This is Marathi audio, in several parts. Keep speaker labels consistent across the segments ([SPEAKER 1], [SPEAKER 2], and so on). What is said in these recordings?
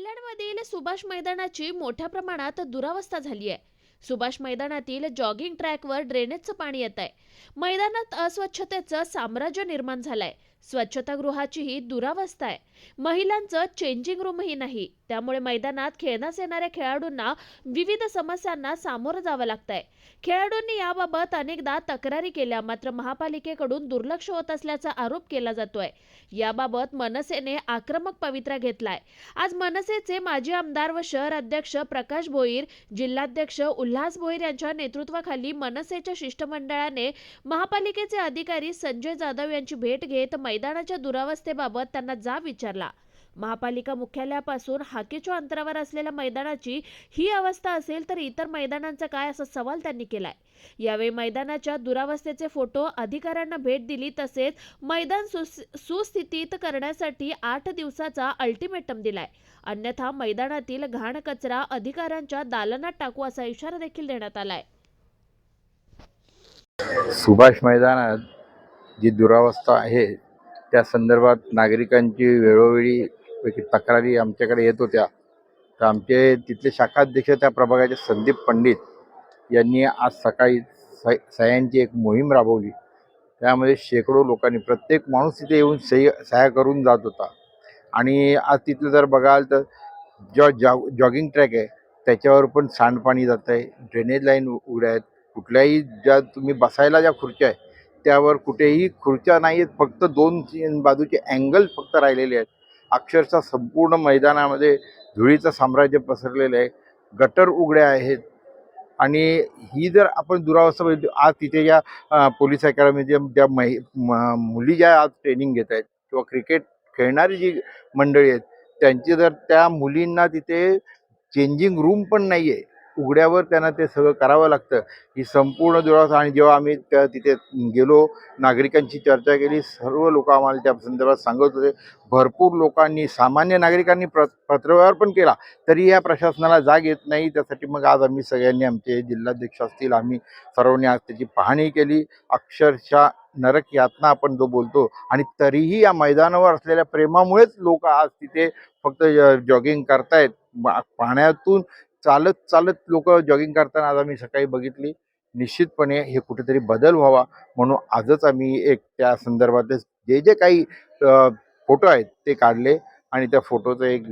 [SPEAKER 1] कल्याणमधील सुभाष मैदानाची मोठ्या प्रमाणात दुरावस्था झाली आहे. सुभाष मैदानातील जॉगिंग ट्रॅकवर ड्रेनेजचं पाणी येत आहे मैदानात अस्वच्छतेचं साम्राज्य निर्माण झालंय. स्वच्छतागृहाचीही दुरावस्था आहे. महिलांचं चेंजिंग रूमही नाही. त्यामुळे मैदानात खेळण्यास येणाऱ्या खेळाडूंना विविध समस्यांना सामोरं जावं लागतंय. खेळाडूंनी याबाबत अनेकदा तक्रारी केल्या मात्र महापालिकेकडून दुर्लक्ष होत असल्याचा आरोप केला जातोय. याबाबत मनसेने आक्रमक पवित्रा घेतलाय. आज मनसेचे माजी आमदार व शहर अध्यक्ष प्रकाश भोईर जिल्हाध्यक्ष उल्हास भोईर यांच्या नेतृत्वाखाली मनसेच्या शिष्टमंडळाने महापालिकेचे अधिकारी संजय जाधव यांची भेट घेत मैदानाच्या दुरावस्थेबाबत त्यांना जाब विचारला. महापालिका मुख्यालयापासून हाकेच्या अंतरावर असलेल्या मैदानाची ही अवस्था असेल तर इतर मैदानांचा काय असा सवाल त्यांनी केलाय. यावेळी मैदानाच्या दुरावस्थेचे फोटो अधिकाऱ्यांना भेट दिली तसेच मैदान सुस्थितीत करण्यासाठी आठ दिवसाचा अल्टिमेटम दिलाय. अन्यथा मैदानातील घाण कचरा अधिकाऱ्यांच्या दालनात टाकू असा इशारा देखील देण्यात आलाय.
[SPEAKER 2] सुभाष मैदानात जी दुरावस्था आहे त्या संदर्भात नागरिकांची वेळोवेळी तक्रारी आमच्याकडे येत होत्या. तर आमचे तिथले शाखाध्यक्ष त्या प्रभागाचे संदीप पंडित यांनी आज सकाळी स सह्यांची एक मोहीम राबवली. त्यामध्ये शेकडो लोकांनी प्रत्येक माणूस तिथे येऊन सही सह्या करून जात होता. आणि आज तिथलं जर बघाल तर जो जॉग जॉगिंग ट्रॅक आहे त्याच्यावर पण सांडपाणी जात आहे ड्रेनेज लाईन उघड्या आहेत. कुठल्याही ज्या तुम्ही बसायला ज्या खुर्च्या आहे त्यावर कुठेही खुर्च्या नाही आहेत फक्त दोन तीन बाजूचे अँगल फक्त राहिलेले आहेत. अक्षरशः संपूर्ण मैदानामध्ये धुळीचं साम्राज्य पसरलेलं आहे. गटर उघड्या आहेत. आणि ही जर आपण दुरावस्था बघितली आज तिथे ज्या पोलीस अकॅडमीच्या ज्या महि म- मुली ज्या आज ट्रेनिंग घेत आहेत किंवा क्रिकेट खेळणारी जी मंडळी आहेत त्यांची जर त्या मुलींना तिथे चेंजिंग रूम पण नाही आहे उघड्यावर त्यांना ते सगळं करावं लागतं. ही संपूर्ण दुरावस्था आणि जेव्हा आम्ही त्या तिथे गेलो नागरिकांची चर्चा केली सर्व लोक आम्हाला त्या संदर्भात सांगत होते. भरपूर लोकांनी सामान्य नागरिकांनी प्र पत्रव्यवहार पण केला तरी या प्रशासनाला जाग येत नाही. त्यासाठी मग आज आम्ही सगळ्यांनी आमचे जिल्हाध्यक्ष असतील आम्ही सर्वांनी आज त्याची पाहणी केली. अक्षरशः नरक यातना आपण जो बोलतो आणि तरीही या मैदानावर असलेल्या प्रेमामुळेच लोक आज तिथे फक्त जॉगिंग करतायत. पाण्यातून चालत चालत लोक जॉगिंग करताना आज आम्ही सकाळी बघितली. निश्चितपणे हे कुठेतरी बदल व्हावा म्हणून आजच आम्ही एक त्या संदर्भातले जे जे काही फोटो आहेत ते काढले आणि त्या फोटोचं एक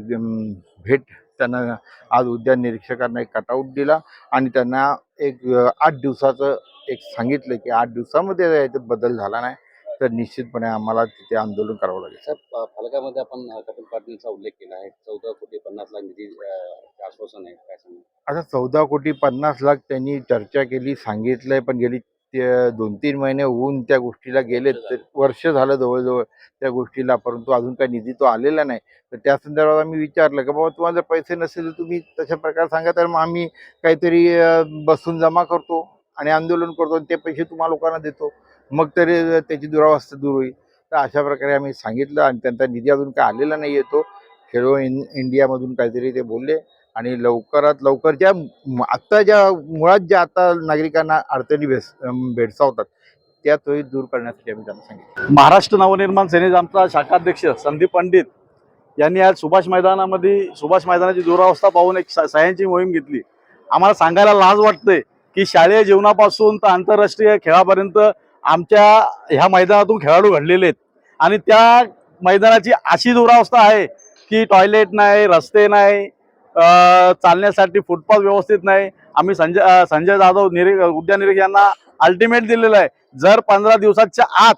[SPEAKER 2] भेट त्यांना आज उद्यान निरीक्षकांना एक कटआउट दिला आणि त्यांना एक आठ दिवसाचं एक सांगितलं की आठ दिवसामध्ये याच्यात बदल झाला नाही. तर निश्चितपणे आम्हाला तिथे आंदोलन करावं लागेल.
[SPEAKER 3] साहेब अ, फलकामध्ये आपण कपिल पाटीलचा उल्लेख केला आहे. चौदा कोटी पन्नास लाख निधी आश्वासन आहे. काय सांगा?
[SPEAKER 2] आता चौदा कोटी पन्नास लाख त्यांनी चर्चा केली सांगितलंय पण गेली ते दोन तीन महिने होऊन त्या गोष्टीला गेले तर वर्ष झालं जवळजवळ त्या गोष्टीला परंतु अजून काही निधी तो आलेला नाही. तर त्या संदर्भात आम्ही विचारलं की बाबा तुम्हाला जर पैसे नसेल तर तुम्ही तशा प्रकारे सांगा तर मग आम्ही काहीतरी बसून जमा करतो आणि आंदोलन करतो आणि ते पैसे तुम्हा लोकांना देतो. मग तरी त्याची दुरावस्था दूर होईल. तर अशा प्रकारे आम्ही सांगितलं आणि त्यांचा निधी अजून काय आलेला नाही येतो खेलो इन इंडियामधून काहीतरी ते बोलले आणि लवकरात लवकर ज्या आत्ता ज्या मुळात ज्या आता नागरिकांना अडचणी भेस भेडसावतात त्या तोही दूर करण्यासाठी आम्ही त्यांना सांगितलं.
[SPEAKER 4] महाराष्ट्र नवनिर्माण सेनेचा आमचा शाखाध्यक्ष संदीप पंडित यांनी आज सुभाष मैदानामध्ये सुभाष मैदानाची दुरावस्था पाहून एक सह्यांची मोहीम घेतली. आम्हाला सांगायला लाज वाटते की शालेय जीवनापासून तर आंतरराष्ट्रीय खेळापर्यंत आमच्या ह्या मैदानातून खेळाडू घडलेले आहेत. आणि त्या मैदानाची अशी दुरावस्था आहे की टॉयलेट नाही रस्ते नाही चालण्यासाठी फुटपाथ व्यवस्थित नाही. आम्ही संजय संजय जाधव निरी उद्यान निरीक्षक यांना अल्टिमेट दिलेलं आहे. जर पंधरा दिवसाच्या आत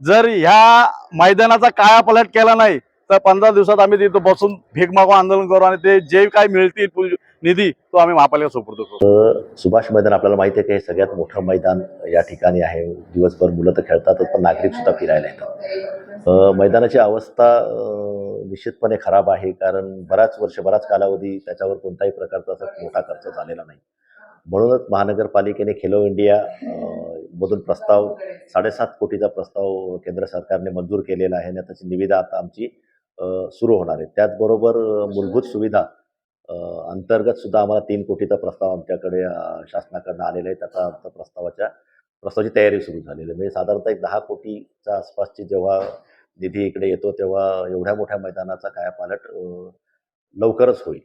[SPEAKER 4] जर ह्या मैदानाचा कायापालट केला नाही तर पंधरा दिवसात आम्ही तिथं बसून भीक मागो आंदोलन करू आणि ते जे काय मिळतील पु- निधी तो आम्ही महापालिका सुपूर्द करू
[SPEAKER 5] सुभाष मैदान आपल्याला माहिती आहे की हे सगळ्यात मोठं मैदान या ठिकाणी आहे. दिवसभर मुलं तर खेळतातच पण नागरिक सुद्धा फिरायला येतात. मैदानाची अवस्था निश्चितपणे खराब आहे कारण बराच वर्ष बराच कालावधी त्याच्यावर कोणताही प्रकारचा असा मोठा खर्च झालेला नाही. म्हणूनच महानगरपालिकेने खेलो इंडिया मधून प्रस्ताव साडेसात कोटीचा प्रस्ताव केंद्र सरकारने मंजूर केलेला आहे. आणि त्याची निविदा आता आमची सुरू होणार आहे त्याचबरोबर मूलभूत सुविधा अंतर्गत सुद्धा आम्हाला तीन कोटीचा प्रस्ताव आमच्याकडे शासनाकडनं आलेला आहे. त्याचा आमचा प्रस्तावाच्या प्रस्तावाची तयारी सुरू झालेली आहे. म्हणजे साधारणतः एक दहा कोटीच्या आसपासची जेव्हा निधी इकडे येतो तेव्हा एवढ्या मोठ्या मैदानाचा कायापालट लवकरच होईल.